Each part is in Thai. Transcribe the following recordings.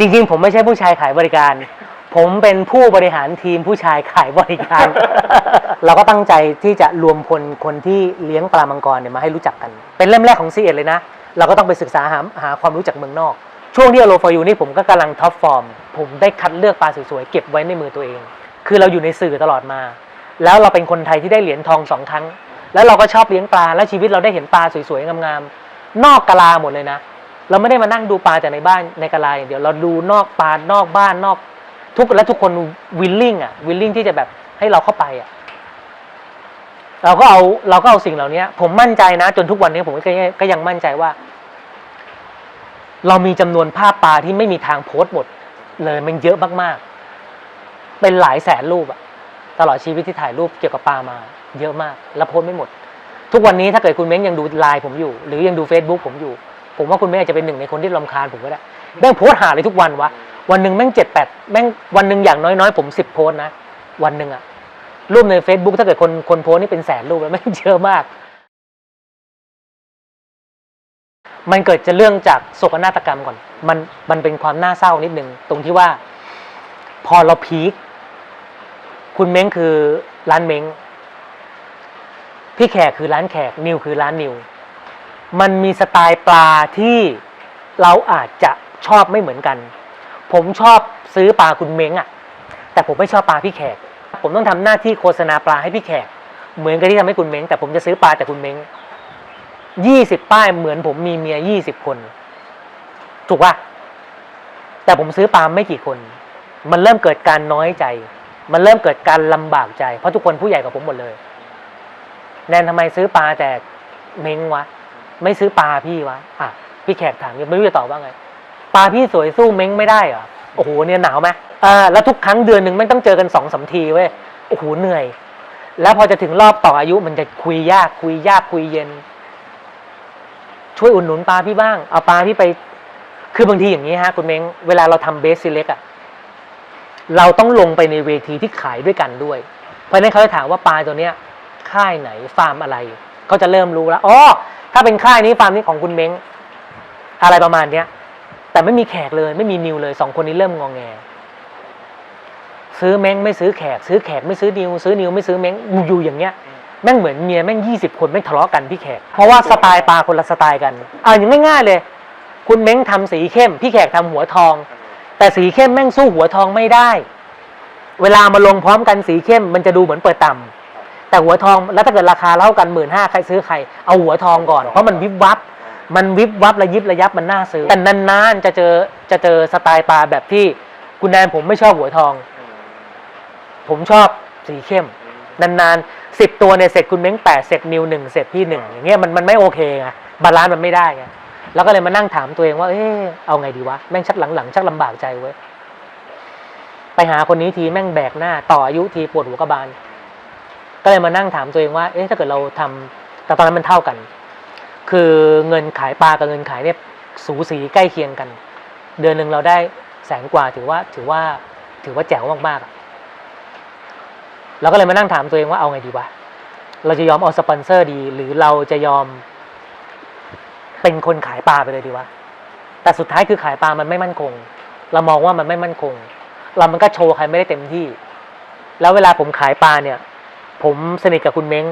จริงๆ ผมไม่ใช่ผู้ชายขายบริการ ผมเป็นผู้บริหารทีมผู้ชายขายบริการ เราก็ตั้งใจที่จะรวมพลคนที่เลี้ยงปลามังกรเนี่ยมาให้รู้จักกัน เป็นเล่มแรกของซีเอ็ดเลยนะ เราก็ต้องไปศึกษาหาหาความรู้จากเมืองนอก ช่วงที่อโลฟอร์ยูนี่ผมก็กำลังท็อปฟอร์ม ผมได้คัดเลือกปลาสวยๆเก็บไว้ในมือตัวเอง คือเราอยู่ในสื่อตลอดมา แล้วเราเป็นคนไทยที่ได้เหรียญทองสองครั้ง แล้วเราก็ชอบเลี้ยงปลา แล้วชีวิตเราได้เห็นปลาสวยๆงามๆนอกกะลาหมดเลยนะ เราไม่ได้มานั่งดูปลาแต่ในบ้านในกะลาอย่างเดียวเราดูนอกปลานอกบ้านนอก ทุกและทุกคนวิลลิ่งอะวิลลิ่งที่จะแบบให้เราเข้าไปอะเราก็เอาเราก็เอาสิ่งเหล่านี้ผมมั่นใจนะ จนทุกวันนี้ผมก็ยังก็ยังมั่นใจว่า เรามีจำนวนภาพปลาที่ไม่มีทางโพสต์หมด เลยมันเยอะมากๆ เป็นหลายแสนรูปอะตลอดชีวิตที่ถ่ายรูปเกี่ยวกับปลามา เยอะมาก แล้วโพสต์ไม่หมด ทุกวันนี้ถ้าเกิดคุณเม้งยังดูไลน์ผมอยู่ หรือยังดู Facebook ผมอยู่ ผมว่าคุณเม้งอาจจะเป็นหนึ่งในคนที่รำคาญผมก็ได้แม่งโพสต์หาเลยทุกวันวะวันหนึ่งแม่งเจ็ดแปดแม่งวันหนึ่งอย่างน้อยๆ ผมสิบโพสต์นะ วันหนึ่งอะรูปใน Facebook ถ้าเกิดคนคนโพสต์นี่เป็นแสนรูปแล้วแม่งเยอะมาก มันเกิดจะเรื่องจากโศกนาฏกรรมก่อน มันมันเป็นความน่าเศร้านิดนึงตรงที่ว่า พอเราพีคคุณเม้งคือร้านเม้งพี่แขกคือร้านแขกนิวคือร้านนิว มันมีสไตล์ปลาที่เราอาจจะชอบไม่เหมือนกัน ผมชอบซื้อปลาคุณเม้งอะแต่ผมไม่ชอบปลาพี่แขก ผมต้องทำหน้าที่โฆษณาปลาให้พี่แขก เหมือนกับที่ทำให้คุณเม้ง แต่ผมจะซื้อปลาแต่คุณเม้งยี่สิบป้ายเหมือนผมมีเมียยี่สิบคน ถูกป่ะแต่ผมซื้อปล์มไม่กี่คน มันเริ่มเกิดการน้อยใจ มันเริ่มเกิดการลำบากใจ เพราะทุกคนผู้ใหญ่กว่าผมหมดเลย แนนทำไมซื้อปลาแต่เม้งวะ ไม่ซื้อปลาพี่วะอะพี่แขกถามไม่รู้จะตอบว่าไง ปลาพี่สวยสู้เม้งไม่ได้เหรอโอ้โหเนี่ยหนาวไหมอ่าแล้วทุกครั้งเดือนหนึ่งไม่ต้องเจอกันสองสามทีเว้ยโอ้โหเหนื่อย แล้วพอจะถึงรอบต่ออายุมันจะคุยยากคุยยากคุยเย็น ช่วยอุดหนุนปลาพี่บ้างเอาปลาพี่ไป คือบางทีอย่างนี้ฮะคุณเม้งเวลาเราทำเบสซิเล็กอะเราต้องลงไปในเวทีที่ขายด้วยกันด้วย เพราะนั้นเขาจะถามว่าปลาตัวเนี้ยค่ายไหนฟาร์มอะไรเขาจะเริ่มรู้แล้วอ๋อ ถ้าเป็นค่ายนี้ฟาร์มนี้ของคุณเม้งอะไรประมาณเนี้ย แต่ไม่มีแขกเลยไม่มีนิวเลยสองคนนี้เริ่มงองแง ซื้อเม้งไม่ซื้อแขก ซื้อแขกไม่ซื้อนิว ซื้อนิวไม่ซื้อเม้งอยู่อย่างเงี้ยแม่งเหมือนเมียแม่งยี่สิบคนแม่งทะเลาะกันพี่แขก เพราะว่าสไตล์ปลาคนละสไตล์กันอ่าอย่างง่ายๆเลย คุณเม้งทำสีเข้ม พี่แขกทำหัวทอง แต่สีเข้มแม่งสู้หัวทองไม่ได้ เวลามาลงพร้อมกันสีเข้ม มันจะดูเหมือนเปิดต่ำ แต่หัวทองแล้วถ้าเกิดราคาเท่ากันหมื่นห้าใครซื้อใคร เอาหัวทองก่อนเพราะมันวิบวับ มันวิบวับระยิบระยับมันน่าซื้อ แต่นานๆจะเจอจะเจอสไตล์ปลาแบบที่คุณแนนผมไม่ชอบหัวทอง ผมชอบสีเข้ม นานๆสิบตัวเนี่ยเสร็จคุณเม้งแปดเสร็จนิวหนึ่งเสร็จพี่หนึ่งอย่างเงี้ยมันมันไม่โอเคไงบาลานซ์มันไม่ได้ไงแล้วก็เลยมานั่งถามตัวเองว่า เออเอาไงดีวะ แม่งชักหลังๆ ชักลำบากใจเว้ย ไปหาคนนี้ทีแม่งแบกหน้า ต่ออายุทีปวดหัวกระบาล ก็เลยมานั่งถามตัวเองว่า เอ๊ะถ้าเกิดเราทำแต่ตอนนั้นมันเท่ากัน คือเงินขายปลากับเงินขายเนี่ยสูสีใกล้เคียงกัน เดือนหนึ่งเราได้แสนกว่าถือว่าถือว่าถือว่าแจ๋วมากๆเราก็เลยมานั่งถามตัวเองว่าเอาไงดีวะเราจะยอมเอาสปอนเซอร์ดี หรือเราจะยอม เป็นคนขายปลาไปเลยดีวะแต่สุดท้ายคือขายปลามันไม่มั่นคง เรามองว่ามันไม่มั่นคง เรามันก็โชว์ใครไม่ได้เต็มที่ แล้วเวลาผมขายปลาเนี่ย ผมสนิทกับคุณเม้ง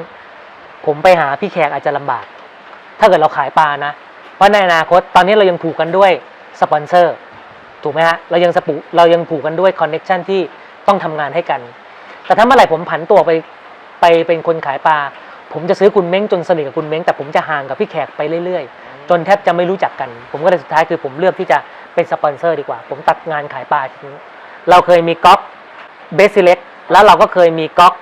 ผมไปหาพี่แขกอาจจะลำบาก ถ้าเกิดเราขายปลานะ เพราะในอนาคตตอนนี้เรายังผูกกันด้วยสปอนเซอร์ถูกไหมฮะเรายังสปูเรายังผูกกันด้วยคอนเน็ชันที่ต้องทำงานให้กัน แต่ถ้าเมื่อไหร่ผมผันตัวไปไปเป็นคนขายปลา ผมจะซื้อคุณเม้งจนสนิทกับคุณเม้งแต่ผมจะห่างกับพี่แขกไปเรื่อยๆ จนแทบจะไม่รู้จักกัน ผมก็เลยสุดท้ายคือผมเลือกที่จะเป็นสปอนเซอร์ดีกว่า ผมตัดงานขายปลาทีนี้เราเคยมีก๊อกเบสซิเล็กแล้วเราก็เคยมีก๊อก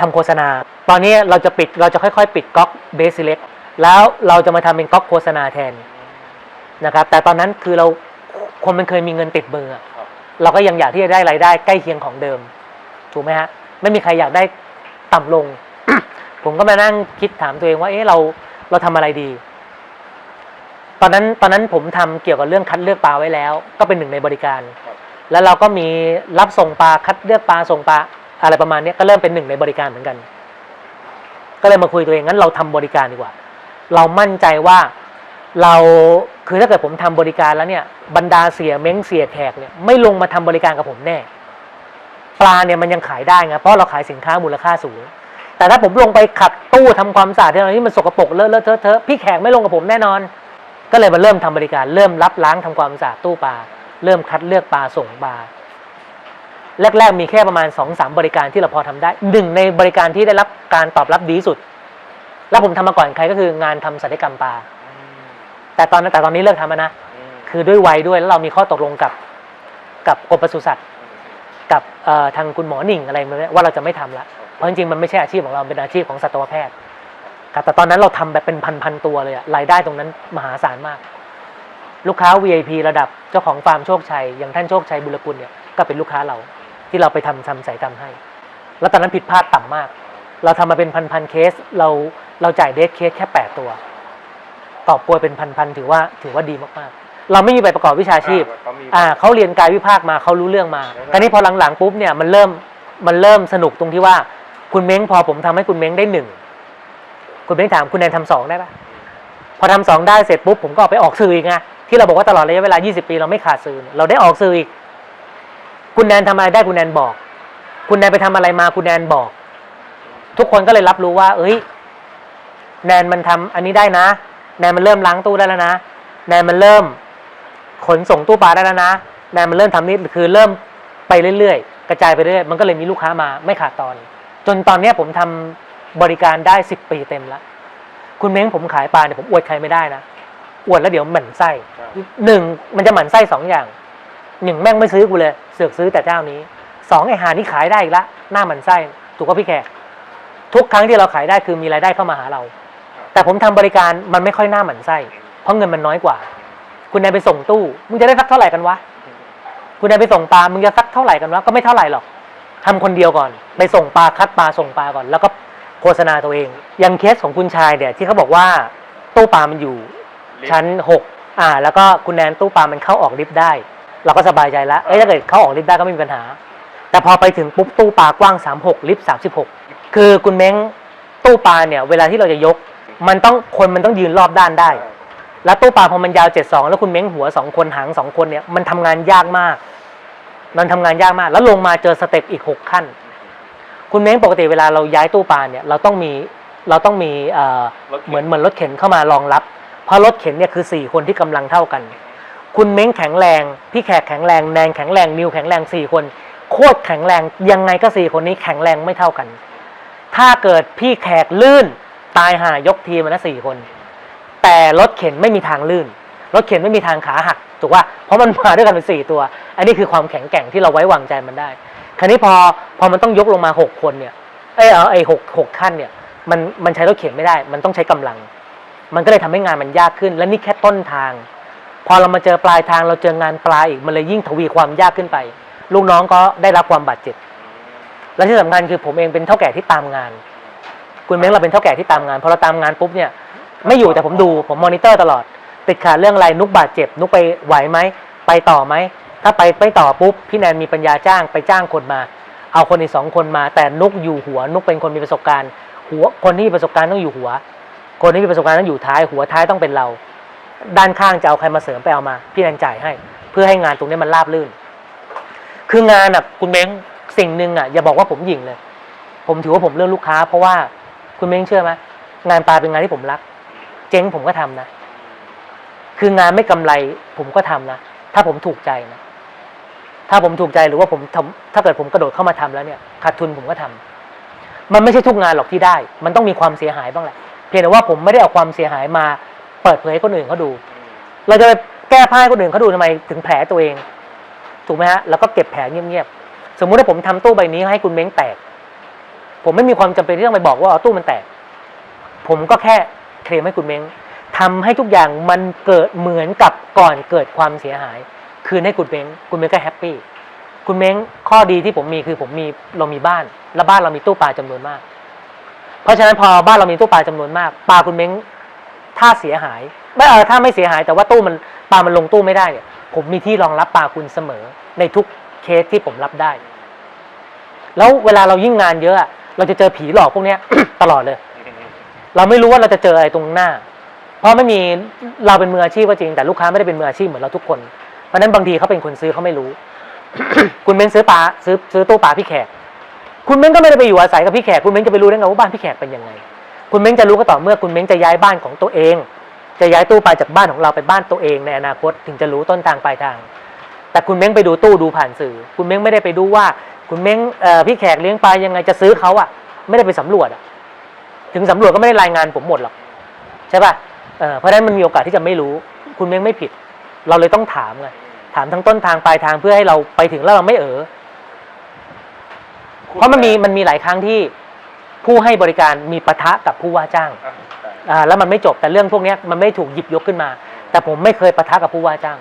ทำโฆษณา ตอนนี้เราจะปิดเราจะค่อยๆ ปิดก๊อกเบสซิเล็กแล้วเราจะมาทำเป็นก๊อกโฆษณาแทนนะครับ แต่ตอนนั้นคือเราคนมันเคยมีเงินติดมืออะเราก็ยังอยากที่จะได้รายได้ใกล้เคียงของเดิม ถูกไหมฮะ ไม่มีใครอยากได้ต่ำลง ผมก็มานั่งคิดถามตัวเองว่า เอ๊ะเราเราทำอะไรดี ตอนนั้นตอนนั้นผมทำเกี่ยวกับเรื่องคัดเลือกปลาไว้แล้ว ก็เป็นหนึ่งในบริการ แล้วเราก็มีรับส่งปลาคัดเลือกปลาส่งปลา อะไรประมาณนี้ก็เริ่มเป็นหนึ่งในบริการเหมือนกัน ก็เลยมาคุยตัวเองงั้นเราทำบริการดีกว่า เรามั่นใจว่าเราคือถ้าเกิดผมทำบริการแล้วเนี่ย บรรดาเสียเม้งเสียแขกเนี่ยไม่ลงมาทำบริการกับผมแน่ ปลาเนี่ยมันยังขายได้ไงเพราะเราขายสินค้ามูลค่าสูง แต่ถ้าผมลงไปขัดตู้ทำความสะอาดที่อะไรที่มันสกปรกเลอะเลอะเทอะเทอะพี่แขกไม่ลงกับผมแน่นอน ก็เลยมาเริ่มทำบริการ เริ่มรับล้างทำความสะอาดตู้ปลาเริ่มคัดเลือกปลาส่งปลา แรก ๆ มีแค่ประมาณสองสามบริการที่เราพอทำได้หนึ่งในบริการที่ได้รับการตอบรับดีสุด แล้วผมทำมาก่อนใครก็คืองานทำศัลยกรรมปลาแต่ตอนนั้นแต่ตอนนี้เลิกทำนะคือด้วยวัยด้วยแล้วเรามีข้อตกลงกับกับกรมปศุสัตว์กับทางคุณหมอหนิ่งอะไรมาเนี่ยว่าเราจะไม่ทำละเพราะจริงๆมันไม่ใช่อาชีพของเราเป็นอาชีพของสัตวแพทย์ครับแต่ตอนนั้นเราทำแบบเป็นพันๆตัวเลยอะรายได้ตรงนั้นมหาศาลมาก ลูกค้า VIP ระดับเจ้าของฟาร์มโชคชัยอย่างท่านโชคชัยบุรกุลเนี่ยก็เป็นลูกค้าเรา ที่เราไปทำทำสายกรรมให้ แล้วตอนนั้นผิดพลาดต่ำมาก เราทำมาเป็นพันๆเคส เราเราจ่ายเดทเคสแค่แปดตัวตอบป่วยเป็นพันๆถือว่าถือว่าดีมากๆ เราไม่มีใบประกอบวิชาชีพเขามีอ่าเขาเรียนกายวิภาคมาเขารู้เรื่องมาคราวนี้พอหลังๆปุ๊บเนี่ยมันเริ่มมันเริ่มสนุกตรงที่ว่า คุณเม้งพอผมทำให้คุณเม้งได้หนึ่งคุณเม้งถามคุณแนนทำสองได้ปะพอทำสองได้เสร็จปุ๊บผมก็เอาไปออกสื่ออีกไงที่เราบอกว่าตลอดระยะเวลา 20 ปีเราไม่ขาดสื่อเนี่ยเราได้ออกสื่ออีก คุณแนนทำอะไรได้คุณแนนบอก คุณแนนไปทำอะไรมาคุณแนนบอก ทุกคนก็เลยรับรู้ว่า เอ้ย แนนมันทำอันนี้ได้นะ แนนมันเริ่มล้างตู้ได้แล้วนะ แนนมันเริ่ม ขนส่งตู้ปลาได้แล้วนะ แนนมันเริ่มทำนี่คือเริ่มไปเรื่อยๆ กระจายไปเรื่อยมันก็เลยมีลูกค้ามาไม่ขาดตอน จนตอนเนี้ยผมทำบริการได้สิบปีเต็มแล้ว คุณเม้งผมขายปลาเนี่ยผมอวดใครไม่ได้นะ อวดแล้วเดี๋ยวหมั่นไส้หนึ่งมันจะหมั่นไส้สองอย่าง หนึ่งแม่งไม่ซื้อกูเลย เสือกซื้อแต่เจ้านี้สองไอหานี่ขายได้อีกละหน้าหมั่นไส้ถูกป่ะพี่แขกทุกครั้งที่เราขายได้คือมีรายได้เข้ามาหาเรา แต่ผมทำบริการมันไม่ค่อยหน้าหมั่นไส้เพราะเงินมันน้อยกว่า คุณนายไปส่งตู้มึงจะได้สักเท่าไหร่กันวะคุณนายไปส่งปลามึงจะสักเท่าไหร่กันวะก็ไม่เท่าไหร่หรอกทำคนเดียวก่อน ไปส่งปลาคัดปลาส่งปลาก่อน แล้วก็โฆษณาตัวเองอยังเคสของคุณชายเนี่ยที่เขาบอกว่าตู้ปลามันอยู่ ชั้นหกอ่า แล้วก็คุณแนนตู้ปลามันเข้าออกลิฟต์ได้ เราก็สบายใจแล้วเอ้ยถ้าเกิดเข้าออกลิฟต์ได้ก็ไม่มีปัญหา แต่พอไปถึงปุ๊บตู้ปลากว้าง 36 ลิฟต์36 คือคุณเม้งตู้ปลาเนี่ยเวลาที่เราจะยก มันต้องคนมันต้องยืนรอบด้านได้ แล้วตู้ปลาพอมันยาว72 แล้วคุณเม้งหัวสองคนหางสองคนเนี่ยมันทำงานยากมาก มันทำงานยากมาก แล้วลงมาเจอสเต็ปอีก 6 ขั้น คุณเม้งปกติเวลาเราย้ายตู้ปลาเนี่ยเราต้องมีเราต้องมีเอ่อรถข็เหมือนเหมือนรถเข็นเข้ามารองรับ เพราะรถเข็นเนี่ยคือสี่คนที่กำลังเท่ากัน คุณเม้งแข็งแรง พี่แขกแข็งแรงแนนแข็งแรงนิวแข็งแรงสี่คน โคตรแข็งแรงยังไงก็สี่คนนี้แข็งแรงไม่เท่ากัน ถ้าเกิดพี่แขกลื่นตายหายกทีมมันนะสี่คน แต่รถเข็นไม่มีทางลื่น รถเข็นไม่มีทางขาหักถูกป่ะเพราะมันมาด้วยกันเป็นสี่ตัว อันนี้คือความแข็งแกร่งที่เราไว้วางใจมันได้ คราวนี้พอพอมันต้องยกลงมาหกคนเนี่ยเออไอ้หกหกขั้นเนี่ยมันมันใช้รถเข็นไม่ได้ มันต้องใช้กำลัง มันก็เลยทำให้งานมันยากขึ้น และนี่แค่ต้นทาง พอเรามาเจอปลายทางเราเจองานปลายอีกมันเลยยิ่งทวีความยากขึ้นไป ลูกน้องก็ได้รับความบาดเจ็บ และที่สำคัญคือผมเองเป็นเท่าแก่ที่ตามงาน คุณเม้งเราเป็นเท่าแก่ที่ตามงานพอเราตามงานปุ๊บเนี่ยไม่อยู่แต่ผมดูผมมอนิเตอร์ตลอด ติดขาดเรื่องอะไรนุกบาดเจ็บ นุกไปไหวไหมไปต่อไหมถ้าไปไม่ต่อปุ๊บพี่แนนมีปัญญาจ้างไปจ้างคนมา เอาคนอีกสองคนมา แต่นุกอยู่หัว นุกเป็นคนมีประสบการณ์ หัวคนที่มีประสบการณ์ต้องอยู่หัว คนที่มีประสบการณ์ต้องอยู่ท้าย หัวท้ายต้องเป็นเรา ด้านข้างจะเอาใครมาเสริมไปเอามา พี่แนนจ่ายให้ เพื่อให้งานตรงนี้มันราบรื่น คืองานอะคุณเม้งสิ่งหนึ่งอะอย่าบอกว่าผมหยิ่งเลย ผมถือว่าผมเลือกลูกค้า เพราะว่าคุณเม้งเชื่อไหมงานปลาเป็นงานที่ผมรัก เจ๊งผมก็ทำนะ คืองานไม่กำไรผมก็ทำนะถ้าผมถูกใจนะถ้าผมถูกใจหรือว่าผมถ้าเกิดผมกระโดดเข้ามาทำแล้วเนี่ยขาดทุนผมก็ทำมันไม่ใช่ทุกงานหรอกที่ได้ มันต้องมีความเสียหายบ้างแหละ เพียงแต่ว่าผมไม่ได้เอาความเสียหายมา เปิดเผยให้คนอื่นเขาดู เราจะไปแก้ผ้าให้คนอื่นเขาดูทำไมถึงแผลตัวเอง ถูกไหมฮะแล้วก็เก็บแผลเงียบๆสมมุติถ้าผมทำตู้ใบนี้ให้คุณเม้งแตก ผมไม่มีความจำเป็นที่ต้องไปบอกว่าเอตู้มันแตก ผมก็แค่เคลมให้คุณเม้งทำให้ทุกอย่างมันเกิดเหมือนกับก่อนเกิดความเสียหาย คืนให้คุณเม้งคุณเม้งก็แฮปปี้คุณเม้งข้อดีที่ผมมีคือผมมีเรามีบ้าน และบ้านเรามีตู้ปลาจำนวนมาก เพราะฉะนั้นพอบ้านเรามีตู้ปลาจำนวนมากปลาคุณเม้ง ถ้าเสียหายไม่เออถ้าไม่เสียหายแต่ว่าตู้มันปลามันลงตู้ไม่ได้เนี่ย ผมมีที่รองรับปลาคุณเสมอ ในทุกเคสที่ผมรับได้ แล้วเวลาเรายิ่งงานเยอะเราจะเจอผีหลอกพวกเนี้ย ตลอดเลย เราไม่รู้ว่าเราจะเจออะไรตรงหน้า เพราะไม่มีเราเป็นมืออาชีพก็จริง แต่ลูกค้าไม่ได้เป็นมืออาชีพเหมือนเราทุกคน เพราะนั้นบางทีเขาเป็นคนซื้อเขาไม่รู้ คุณเม้งซื้อปลาซื้อซื้อตู้ปลาพี่แขก คุณเม้งก็ไม่ได้ไปอยู่อาศัยกับพี่แขก คุณเม้งจะไปรู้ได้ไงว่าบ้านพี่แขกเป็นยังไง คุณเม้งจะรู้ก็ต่อเมื่อคุณเม้งจะย้ายบ้านของตัวเอง จะย้ายตู้ปลาจากบ้านของเราไปบ้านตัวเองในอนาคตถึงจะรู้ต้นทางปลายทาง แต่คุณเม้งไปดูตู้ดูผ่านสื่อ คุณเม้งไม่ได้ไปดูว่า คุณเม้งพี่แขกเลี้ยงปลายังไงจะซื้อเขาอะไม่ได้ไปสำรวจอะถึงสำรวจก็ไม่ได้รายงานผมหมดหรอกใช่ป่ะเเพราะฉะนั้นมันมีโอกาสที่จะไม่รู้ คุณเม้งไม่ผิด เราเลยต้องถามไงถามทั้งต้นทางปลายทางเพื่อให้เราไปถึงแล้วเราไม่เออเพราะมันมีมันมีหลายครั้งที่ ผู้ให้บริการมีปะทะกับผู้ว่าจ้างอะใช่อ่าแล้วมันไม่จบแต่เรื่องพวกเนี้ยมันไม่ถูกหยิบยกขึ้นมา แต่ผมไม่เคยปะทะกับผู้ว่าจ้าง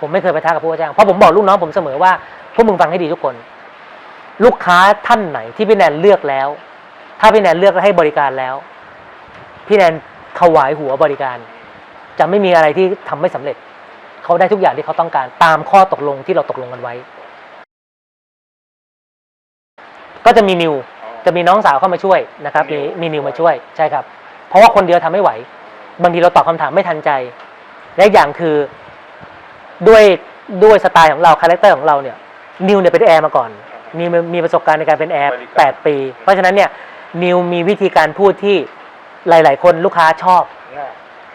ผมไม่เคยปะทะกับผู้ว่าจ้างเพราะผมบอกลูกน้องผมเสมอว่าพวกมึงฟังให้ดีทุกคน ลูกค้าท่านไหนที่พี่แนนเลือกแล้ว ถ้าพี่แนนเลือกและให้บริการแล้วพี่แนนถวายหัวบริการ จะไม่มีอะไรที่ทำไม่สำเร็จ เขาได้ทุกอย่างที่เขาต้องการตามข้อตกลงที่เราตกลงกันไว้ ก็จะมีนิว จะมีน้องสาวเข้ามาช่วยนะครับมีมีนิวมาช่วยใช่ครับ เพราะว่าคนเดียวทำไม่ไหว บางทีเราตอบคำถามไม่ทันใจ และอีกอย่างคือด้วยด้วยสไตล์ของเราคาแรคเตอร์ของเราเนี่ยนิวเนี่ยเป็นแอร์มาก่อนนิวมีประสบการณ์ในการเป็นแอร์แปดปี เพราะฉะนั้นเนี่ยนิวมีวิธีการพูดที่หลาย ๆ คนลูกค้าชอบง่าย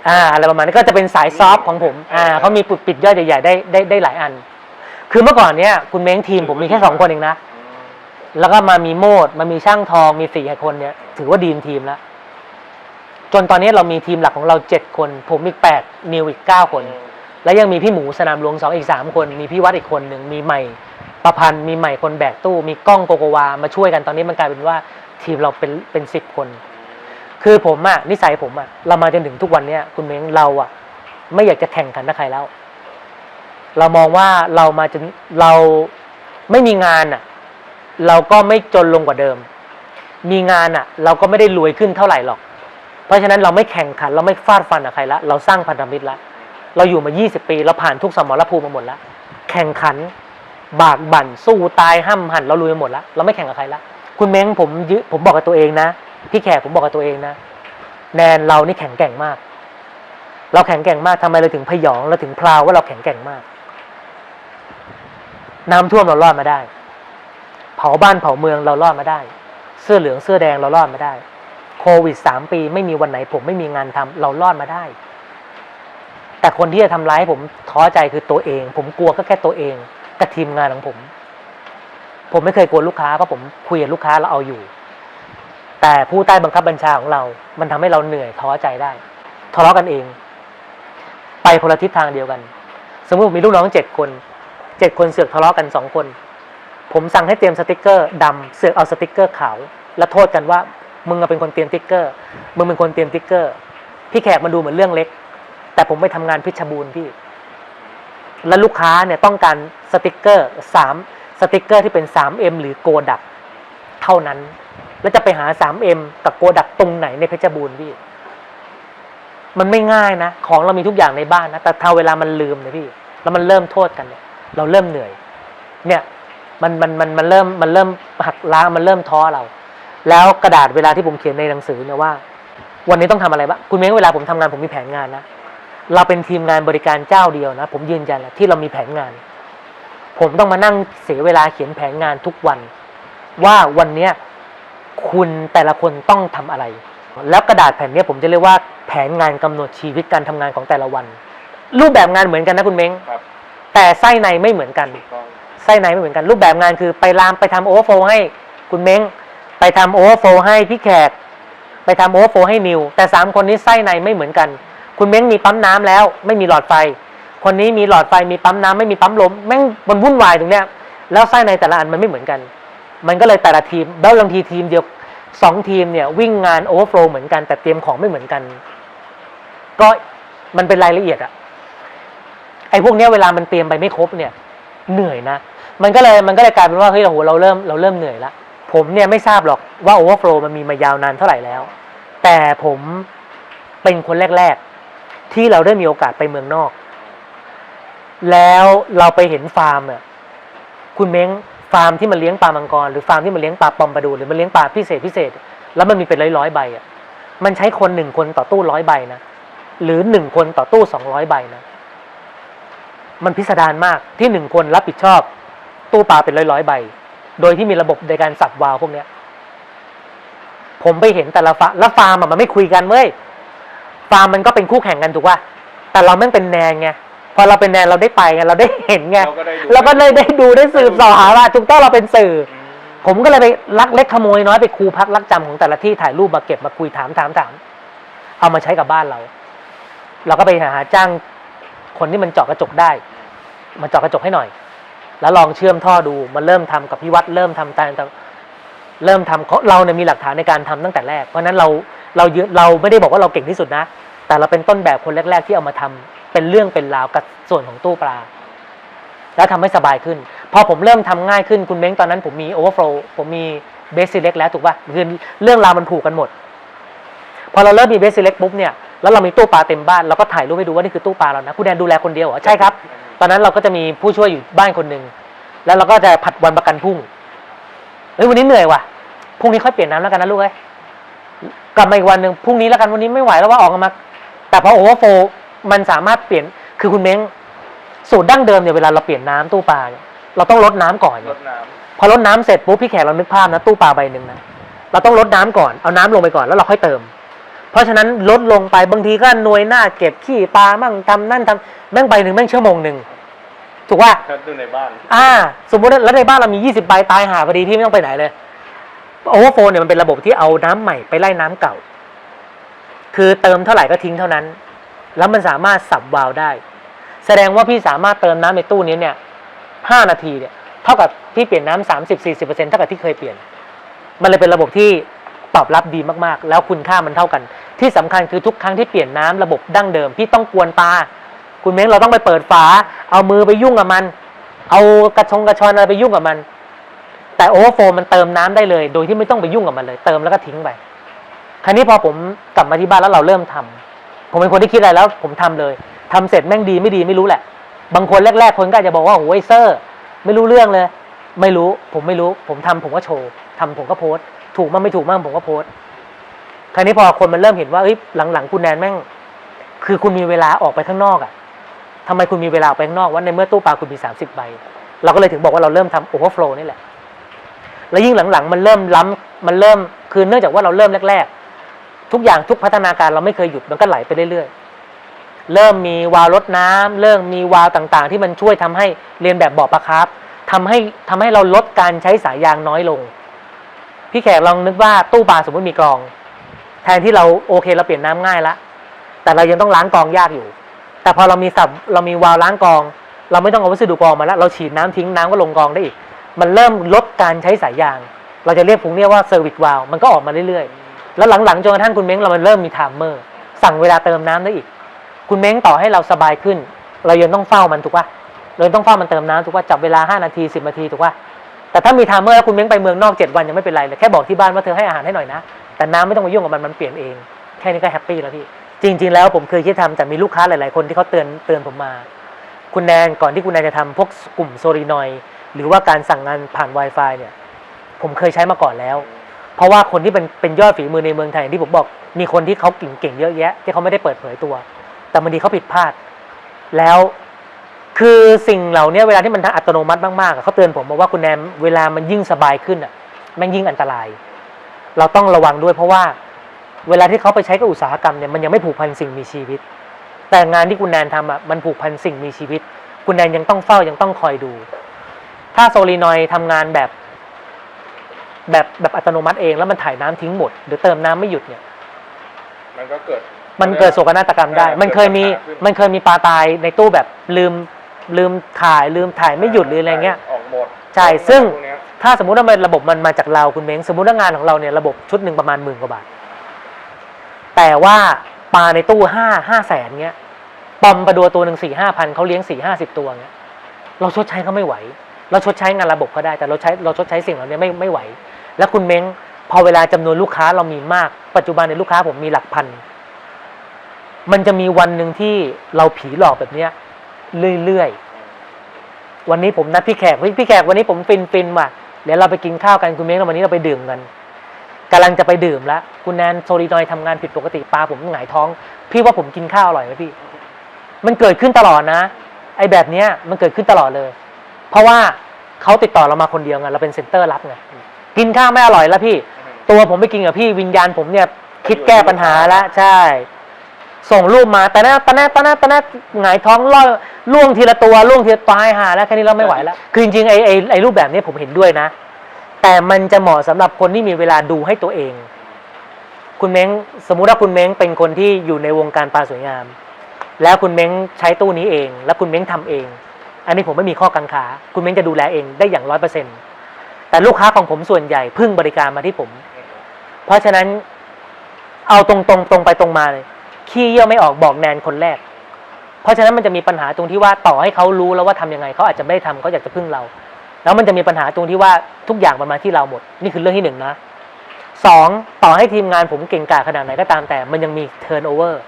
อ่าอะไรประมาณนี้ก็จะเป็นสายซอฟต์ของผมอ่าเขามีปุดปิดย่อยใหญ่ๆได้ได้ได้หลายอัน คือเมื่อก่อนเนี้ยคุณเม้งทีมผมมีแค่สองคนเองนะอืม แล้วก็มามีโมดมามีช่างทองมีสี่คนเนี่ย ถือว่าดีมทีมแล้ว จนตอนนี้เรามีทีมหลักของเราเจ็ดคน ผมอีกแปดนิวอีกเก้าคน แล้วยังมีพี่หมูสนามหลวงสองอีกสามคน มีพี่วัดอีกคนหนึ่งมีใหม่ประพันธ์มีใหม่คนแบกตู้ มีกล้องโกโกวามาช่วยกันตอนนี้มันกลายเป็นว่าทีมเราเป็นเป็นสิบคน คือผมอะนิสัยผมอะเรามาจนถึงทุกวันเนี้ยคุณเม้งเราอะไม่อยากจะแข่งขันกับใครแล้ว เรามองว่าเรามาจนเราไม่มีงานอะ เราก็ไม่จนลงกว่าเดิม มีงานอะเราก็ไม่ได้รวยขึ้นเท่าไหร่หรอก เพราะฉะนั้นเราไม่แข่งขัน เราไม่ฟาดฟันกับใครละเราสร้างพันธมิตรละเราอยู่มา 20 ปี เราผ่านทุกสมรภูมิมาหมดแล้วแข่งขัน บากบั่นสู้ตายห้ำหัน เราลุยมาหมดแล้วเราไม่แข่งกับใครละคุณเม้งผมยึผมบอกกับตัวเองนะพี่แขกผมบอกกับตัวเองนะ แนนเรานี่แข็งแกร่งมาก เราแข็งแกร่งมากทำไมเราถึงพยองเราถึงพลาวว่าเราแข็งแกร่งมาก น้ำท่วมเรารอดมาได้ เผาบ้านเผาเมืองเรารอดมาได้ เสื้อเหลืองเสื้อแดงเรารอดมาได้ โควิดสามปีไม่มีวันไหนผมไม่มีงานทำเรารอดมาได้ แต่คนที่จะทำร้ายผมท้อใจคือตัวเอง ผมกลัวก็แค่ตัวเองกับทีมงานของผม ผมไม่เคยกลัวลูกค้าเพราะผมคุยกับลูกค้าเราเอาอยู่ แต่ผู้ใต้บังคับบัญชาของเรา มันทำให้เราเหนื่อยท้อใจได้ทะเลาะกันเอง ไปคนละทิศทางเดียวกัน สมมติผมมีลูกน้องเจ็ดคนเจ็ดคนเสือกทะเลาะกันสองคน ผมสั่งให้เตรียมสติกเกอร์ดำเสือกเอาสติกเกอร์ขาวแล้วโทษกันว่ามึงเป็นคนเตรียมสติ๊กเกอร์มึงเป็นคนเตรียมสติ๊กเกอร์ พี่แขกมันดูเหมือนเรื่องเล็ก แต่ผมไปทำงานพิชบูรณ์พี่ แล้วลูกค้าเนี่ยต้องการสติกเกอร์สามสติกเกอร์ที่เป็น 3M หรือโกดักเท่านั้น แล้วจะไปหา 3M กับโกดักตรงไหนในเพชรบูรณ์พี่ มันไม่ง่ายนะ ของเรามีทุกอย่างในบ้านนะ แต่ถ้าเวลามันลืมเนี่ยพี่ แล้วมันเริ่มโทษกันเนี่ย เราเริ่มเหนื่อย เนี่ย มันมันมันมันเริ่มมันเริ่มหักล้างมันเริ่มท้อเรา แล้วกระดาษเวลาที่ผมเขียนในหนังสือเนี่ยว่า วันนี้ต้องทำอะไรบ้างคุณเม้งเวลาผมทำงานผมมีแผนงานนะเราเป็นทีมงานบริการเจ้าเดียวนะ ผมยืนยันนะที่เรามีแผนงาน ผมต้องมานั่งเสียเวลาเขียนแผนงานทุกวัน ว่าวันเนี้ยคุณแต่ละคนต้องทำอะไร แล้วกระดาษแผ่นเนี้ยผมจะเรียกว่าแผนงานกำหนดชีวิตการทำงานของแต่ละวัน รูปแบบงานเหมือนกันนะคุณเม้งครับแต่ไส้ในไม่เหมือนกันถูกต้องไส้ในไม่เหมือนกันรูปแบบงานคือไปรามไปทำโอเวอร์โฟให้คุณเม้งไปทำโอเวอร์โฟให้พี่แขก ไปทำโอเวอร์โฟให้นิว แต่สามคนนี้ไส้ในไม่เหมือนกัน คุณเม้งมีปั๊มน้ำแล้ว ไม่มีหลอดไฟ คนนี้มีหลอดไฟมีปั๊มน้ำไม่มีปั๊มลมแม่งมันวุ่นวายตรงเนี้ยแล้วไส้ในแต่ละอันมันไม่เหมือนกัน มันก็เลยแต่ละทีมแล้วบางทีทีมเดียวสองทีมเนี่ยวิ่งงานโอเวอร์โฟเหมือนกันแต่เตรียมของไม่เหมือนกัน ก็มันเป็นรายละเอียดอะไอ้พวกเนี้ยเวลามันเตรียมไปไม่ครบเนี่ย เหนื่อยนะ มันก็เลยมันก็เลยกลายเป็นว่าเฮ้ยโอ้โหเราเริ่มเราเริ่มเหนื่อยละผมเนี่ยไม่ทราบหรอกว่าโอเวอร์โฟลมันมีมายาวนานเท่าไหร่แล้ว แต่ผมเป็นคนแรก ๆ ที่เราได้มีโอกาสไปเมืองนอก แล้วเราไปเห็นฟาร์มอะคุณเม้งฟาร์มที่มันเลี้ยงปลามังกรหรือฟาร์มที่มันเลี้ยงปลาปอมปลาดูหรือมันเลี้ยงปลาพิเศษพิเศษ แล้วมันมีเป็นร้อยๆใบอะมันใช้คนหนึ่งคนต่อตู้ร้อยใบนะหรือหนึ่งคนต่อตู้สองร้อยใบนะมันพิสดารมากที่หนึ่งคนรับผิดชอบ ตู้ปลาเป็นร้อยร้อยๆใบ โดยที่มีระบบในการสับวาล์วพวกเนี้ย ผมไปเห็นแต่ละฟาร์มแล้วฟาร์มอะมันไม่คุยกันเว้ยฟาร์มมันก็เป็นคู่แข่งกันถูกป่ะแต่เราแม่งเป็นแนนไงพอเราเป็นแนนเราได้ไปไงเราได้เห็นไงเราก็ได้ดูเราก็เลยได้ดูได้สืบสอหาว่าถูกต้องเราเป็นสื่ออืมผมก็เลยไปลักเล็กขโมยน้อยไปครูพักลักจำของแต่ละที่ถ่ายรูปมาเก็บมาคุยถามถามถามเอามาใช้กับบ้านเรา เราก็ไปหาจ้างคนที่มันเจาะกระจกได้ มาเจาะกระจกให้หน่อย แล้วลองเชื่อมท่อดูมันเริ่มทำกับพี่วัดเริ่มทำตามตามเริ่มทำเขาเราเนี่ยมีหลักฐานในการทำตั้งแต่แรก เพราะฉะนั้นเราเราเยอะเราไม่ได้บอกว่าเราเก่งที่สุดนะ แต่เราเป็นต้นแบบคนแรก ๆ ที่เอามาทำเป็นเรื่องเป็นราวกับส่วนของตู้ปลา แล้วทำให้สบายขึ้น พอผมเริ่มทำง่ายขึ้นคุณเม้งตอนนั้นผมมีโอเวอร์โฟลผมมีเบส e เล็กแล้วถูกป่ะคือเรื่องราวมันผูกกันหมด พอเราเริ่มมีเบส e เล็กปุ๊บเนี่ยแล้วเรามีตู้ปลาเต็มบ้านเราก็ถ่ายรูปให้ดูว่านี่คือตู้ปลาเรานะคุณแดนดูแลคนเดียวเหรอใช่ครับ ตอนนั้นเราก็จะมีผู้ช่วยอยู่บ้านคนหนึ่งแล้วเราก็จะผัดวันประกันพรุ่งเฮ้ยวันนี้เหนื่อยว่ะพรุ่งนี้ค่อยเปลี่ยนน้ำแล้วกันนะลูกเอ้ยกลับมาอีกวันหนึ่งพรุ่งนี้แล้วกันวันนี้ไม่ไหวแล้วว่าออกมาแต่พอโอเวอร์โฟมันสามารถเปลี่ยนคือคุณเม้งสูตรดั้งเดิมเนี่ยเวลาเราเปลี่ยนน้ำตู้ปลาเนี่ยเราต้องลดน้ำก่อนรเนี่ยดน้พอลดน้ำเสร็จปุ๊บพี่แขกเรานึกภาพนะตู้ปลาใบหนึ่งนะเราต้องลดน้ำก่อนเอาน้ำลงไปก่อนแล้วเราค่อยเติม เพราะฉะนั้นลดลงไปบางทีก็หน่วยหน้าเก็บขี้ปลามั่งทำนั่นทำแม่งใบหนึ่งแม่งชั่วโมงหนึ่งถูกป่ะำถ้าดูในบ้าน อ่า สมมติว่าแล้วในบ้านเรามี20ใบตายหาพอดีพี่ไม่ต้องไปไหนเลยโอเวอร์โฟเนี่ยมันเป็นระบบที่เอาน้ำใหม่ไปไล่น้ำเก่า คือเติมเท่าไหร่ก็ทิ้งเท่านั้น แล้วมันสามารถสับวาล์วได้ แสดงว่าพี่สามารถเติมน้ำในตู้นี้เนี่ยห้านาทีเนี่ยเท่ากับพี่เปลี่ยนน้ำสามสิบสี่สิบเปอร์เซ็นต์เท่ากับที่เคยเปลี่ยน มันเลยเป็นระบบที่ ตอบรับดีมากๆ แล้วคุณค่ามันเท่ากัน ที่สำคัญคือทุกครั้งที่เปลี่ยนน้ำระบบดั้งเดิม พี่ต้องกวนปลาคุณเม้งเราต้องไปเปิดฝา เอามือไปยุ่งกับมัน เอากระชงกระชอนอะไรไปยุ่งกับมัน แต่โอเวอร์โฟมันเติมน้ำได้เลย โดยที่ไม่ต้องไปยุ่งกับมันเลย เติมแล้วก็ทิ้งไปคราวนี้พอผมกลับมาที่บ้านแล้วเราเริ่มทำผมเป็นคนที่คิดอะไรแล้ว ผมทำเลยทำเสร็จแม่งดีไม่ดีไม่รู้แหละ บางคนแรก ๆ คนก็อาจจะบอกว่าโอ้ยเซอร์ ไม่รู้เรื่องเลย ไม่รู้ ผมไม่รู้ ผมทำผมก็โชว์ทำผมก็โพสต์ ถูกมั่งไม่ถูกมั่งผมก็โพสต์คราวนี้พอคนมันเริ่มเห็นว่าเอ้ยหลังๆคุณแนนแม่ง คือคุณมีเวลาออกไปข้างนอกอะทำไมคุณมีเวลาออกไปข้างนอกว่าในเมื่อตู้ปลาคุณมีสามสิบใบ เราก็เลยถึงบอกว่าเราเริ่มทำโอเวอร์โฟลนี่แหละ แล้วยิ่งหลังๆ มันเริ่มล้ำมันเริ่มคือเนื่องจากว่าเราเริ่มแรก ๆ ทุกอย่างทุกพัฒนาการเราไม่เคยหยุดมันก็ไหลไปเรื่อยๆ เริ่มมีวาลรดน้ำเริ่มมีวาลต่างๆ ที่มันช่วยทำให้เรียนแบบบ่อปลาคร์ฟทำให้ทำให้เราลดการใช้สายยางน้อยลง พี่แขกลองนึกว่าตู้ปลาสมมติมีกรอง แทนที่เราโอเคเราเปลี่ยนน้ำง่ายละแต่เรายังต้องล้างกรองยากอยู่ แต่พอเรามีสับเรามีวาล์วล้างกรอง เราไม่ต้องเอาวัสดุกรองมาแล้วเราฉีดน้ำทิ้งน้ำก็ลงกรองได้อีก มันเริ่มลดการใช้สายยาง เราจะเรียกพวกเนี้ยว่าเซอร์วิสวาลมันก็ออกมาเรื่อยๆ แล้วหลังๆจนกระทั่งคุณเม้งเรามันเริ่มมีไทม์เมอร์สั่งเวลาเติมน้ำได้อีก คุณเม้งต่อให้เราสบายขึ้น เรายังต้องเฝ้ามันถูกป่ะเรายังต้องเฝ้ามันเติมน้ำถูกป่ะจับเวลา 5 นาที 10 นาทีถูกป่ะ แต่ถ้ามีไทม์เมอร์แล้วคุณเม้งไปเมืองนอก7วันยังไม่เป็นไรเลยแค่บอกที่บ้านว่าเธอให้อาหารให้หน่อยนะ แต่น้ำไม่ต้องไปยุ่งกับมันมันเปลี่ยนเอง แค่นี้ก็แฮปปี้แล้วพี่ จริง ๆ แล้วผมเคยคิดทำแต่มีลูกค้าหลาย ๆ คนที่เขาเตือนเตือนผมมา คุณแนนก่อนที่คุณแนนจะทำพวกกลุ่มโซลินอยด์หรือว่าการสั่งงานผ่าน Wi-Fi เนี่ย ผมเคยใช้มาก่อนแล้ว เพราะว่าคนที่เป็นเป็นยอดฝีมือในเมืองไทยที่ผมบอกมีคนที่เขาเก่งๆเยอะแยะ ที่เขาไม่ได้เปิดเผยตัว แต่บางทีเขาผิดพลาด แล้ว คือสิ่งเหล่านี้เวลาที่มันอัตโนมัติมากๆอะเขาเตือนผมบอกว่าคุณแนมเวลามันยิ่งสบายขึ้นอะแมันยิ่งอันตราย เราต้องระวังด้วยเพราะว่าเวลาที่เขาไปใช้กับอุตสาหกรรมเนี่ยมันยังไม่ผูกพันสิ่งมีชีวิต แต่งานที่คุณแนนทำอะมันผูกพันสิ่งมีชีวิต คุณแนนยังต้องเฝ้ายังต้องคอยดู ถ้าโซลีนอยด์ทำงานแบบแบบแบบอัตโนมัติเองแล้วมันถ่ายน้ำทิ้งหมด หรือเติมน้ำไม่หยุดเนี่ยมันก็เกิดมันเกิดโศกนาฏกรรมได้เออมันเคยมีเกิดปัญหาขึ้นมันเคยมีปลาตายในตู้แบบลืม ลืมถ่ายลืมถ่ายไม่หยุดหรืออะไรเงี้ย ออกหมดใช่ซึ่ง พวกเนี้ยถ้าสมมุติว่ามันระบบมันมาจากเราคุณเม้งสมมุติว่างานของเราเนี่ยระบบชุดหนึ่งประมาณหมื่นกว่าบาท แต่ว่าปลาในตู้ห้าห้าแสนเงี้ยปอมประดัวตัวหนึ่งสี่ห้าพันเขาเลี้ยงสี่ห้าสิบตัวเงี้ยเราชดใช้เขาไม่ไหว เราชดใช้งานระบบเขาได้แต่เราใช้เราชดใช้สิ่งเหล่านี้ไม่ไม่ไหว แล้วคุณเม้งพอเวลาจำนวนลูกค้าเรามีมาก ปัจจุบันในยลูกค้าผมมีหลักพัน มันจะมีวันหนึ่งที่เราผีหลอกแบบเนี้ย เรื่อยๆ วันนี้ผมนัดพี่แขกพี่แขกวันนี้ผมฟินฟินว่ะเดี๋ยวเราไปกินข้าวกันคุณเม้งแล้ววันนี้เราไปดื่มกันกำลังจะไปดื่มแล้วคุณแนนโซลีนอยด์ทำงานผิดปกติปลาผมหงายท้อง พี่ว่าผมกินข้าวอร่อยไหมพี่ มันเกิดขึ้นตลอดนะ ไอ้แบบเนี้ยมันเกิดขึ้นตลอดเลย เพราะว่าเขาติดต่อเรามาคนเดียวไงเราเป็นเซ็นเตอร์รับไงกินข้าวไม่อร่อยแล้วพี่ ตัวผมไปกินกับพี่วิญญาณผมเนี่ย คิดแก้ปัญหาแล้วใช่ ส่งรูปมาแต่น่าตะน่าตะน่าตะน่าหงายท้องล่อ ล่วงทีละตัวล่วงทีละตายหาแล้วแค่นี้เราไม่ไหวแล้ว คือจริงๆไอ้ไอ้ไอ้รูปแบบนี้ผมเห็นด้วยนะ แต่มันจะเหมาะสำหรับคนที่มีเวลาดูให้ตัวเอง คุณเม้งสมมุติว่าคุณเม้งเป็นคนที่อยู่ในวงการปลาสวยงาม แล้วคุณเม้งใช้ตู้นี้เอง แล้วคุณเม้งทำเอง อันนี้ผมไม่มีข้อกังขา คุณเม้งจะดูแลเองได้อย่างร้อยเปอร์เซ็นต์แต่ลูกค้าของผมส่วนใหญ่พึ่งบริการมาที่ผม เพราะฉะนั้นเอาตรงตรงๆตรงไปตรงมาเลยขี้เยี่ยวไม่ออกบอกแนนคนแรก เพราะฉะนั้นมันจะมีปัญหาตรงที่ว่าต่อให้เขารู้แล้วว่าทำยังไงเขาอาจจะไม่ได้ทำเขาอยากจะพึ่งเรา แล้วมันจะมีปัญหาตรงที่ว่าทุกอย่างมันมาที่เราหมด นี่คือเรื่องที่หนึ่งนะสองต่อให้ทีมงานผมเก่งกาจขนาดไหนก็ตามแต่ มันยังมีเทิร์นโอเวอร์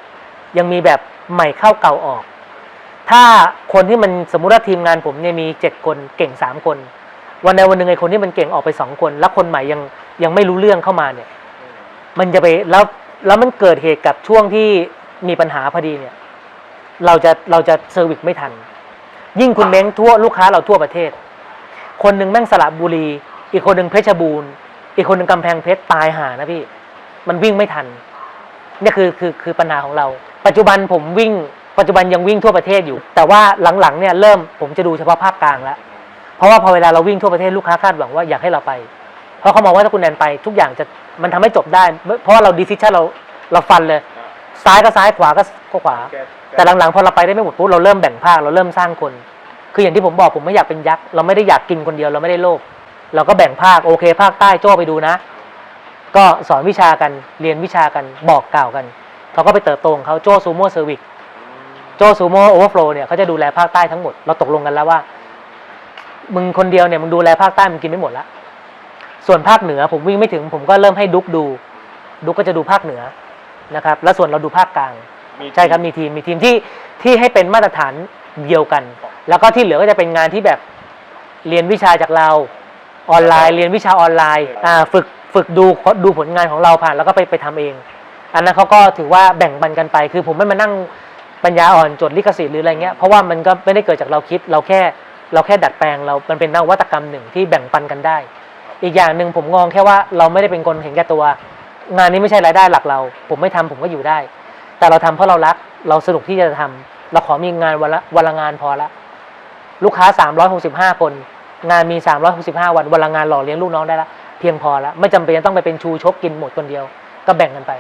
ยังมีแบบใหม่เข้าเก่าออก ถ้าคนที่มันสมมุติว่าทีมงานผมเนี่ยมีเจ็ดคนเก่งสามคน วันใดวันหนึ่งไอ้คนที่มันเก่งออกไปสองคน แล้วคนใหม่ยังยังไม่รู้เรื่องเข้ามาเนี่ย มันจะไปแล้วแล้วมันเกิดเหตุกับช่วงที่มีปัญหาพอดีเนี่ย เราจะเราจะเซอร์วิสไม่ทัน ยิ่งคุณเม้งทั่วลูกค้าเราทั่วประเทศ คนหนึ่งแม่งสระบุรี อีกคนหนึ่งเพชรบูรณ์ อีกคนหนึ่งกำแพงเพชรตายหานะพี่ มันวิ่งไม่ทันนี่คือคือคือปัญหาของเรา ปัจจุบันผมวิ่ง ปัจจุบันยังวิ่งทั่วประเทศอยู่ แต่ว่าหลังๆเนี่ยเริ่มผมจะดูเฉพาะภาคกลางแล้วเพราะว่าพอเวลาเราวิ่งทั่วประเทศลูกค้าคาดหวังว่าอยากให้เราไป เพราะเขามองว่าถ้าคุณแนนไปทุกอย่างจะมันทำให้จบได้ เพราะว่าเราดีซิชั่นเราเราฟันเลย ซ้ายก็ซ้ายขวาก็ก็ขวา แก้แต่หลังๆพอเราไปได้ไม่หมดปุ๊บเราเริ่มแบ่งภาคเราเริ่มสร้างคน คืออย่างที่ผมบอกผมไม่อยากเป็นยักษ์เราไม่ได้อยากกินคนเดียวเราไม่ได้โลภเราก็แบ่งภาคโอเค ภาคใต้โจ้ไปดูนะ ก็สอนวิชากันเรียนวิชากันบอกกล่าวกันเขาก็ไปเติบโตของเขาโจ้ซูโม่เซอร์วิสโจ้ซูโม่โอเวอร์โฟลเนี่ยเขาจะดูแลภาคใต้ทั้งหมดเราตกลงกันแล้วว่า มึงคนเดียวเนี่ยมึงดูแลภาคใต้มึงกินไม่หมดละส่วนภาคเหนือผมวิ่งไม่ถึง ผมก็เริ่มให้ดุกดู ดุกก็จะดูภาคเหนือ นะครับ แล้วส่วนเราดูภาคกลาง มีใช่ครับ มีทีม มีทีมที่ที่ให้เป็นมาตรฐานเดียวกัน แล้วก็ที่เหลือก็จะเป็นงานที่แบบเรียนวิชาจากเราออนไลน์ เรียนวิชาออนไลน์อ่าฝึกฝึกดูดูผลงานของเราผ่านแล้วก็ไปไปทำเอง อันนั้นเขาก็ถือว่าแบ่งปันกันไป คือผมไม่มานั่งปัญญาอ่อนจดลิขสิทธิ์หรืออะไรเงี้ย เพราะว่ามันก็ไม่ได้เกิดจากเราคิด เราแค่เราแค่ดัดแปลงเรา มันเป็นนวัตกรรมหนึ่งที่แบ่งปันกันได้ อีกอย่างหนึ่งผมงองแค่ว่าเราไม่ได้เป็นคนเห็นแก่ตัว งานนี้ไม่ใช่รายได้หลักเรา ผมไม่ทำผมก็อยู่ได้ แต่เราทำเพราะเรารัก เราสนุกที่จะทำเราขอมีงานวันละวันละงานพอละ ลูกค้า 365 คน งานมี 365 วันวันละงานหล่อเลี้ยงลูกน้องได้ละเพียงพอละไม่จำเป็นต้องไปเป็นชูชกกินหมดคนเดียว ก็แบ่งกันไป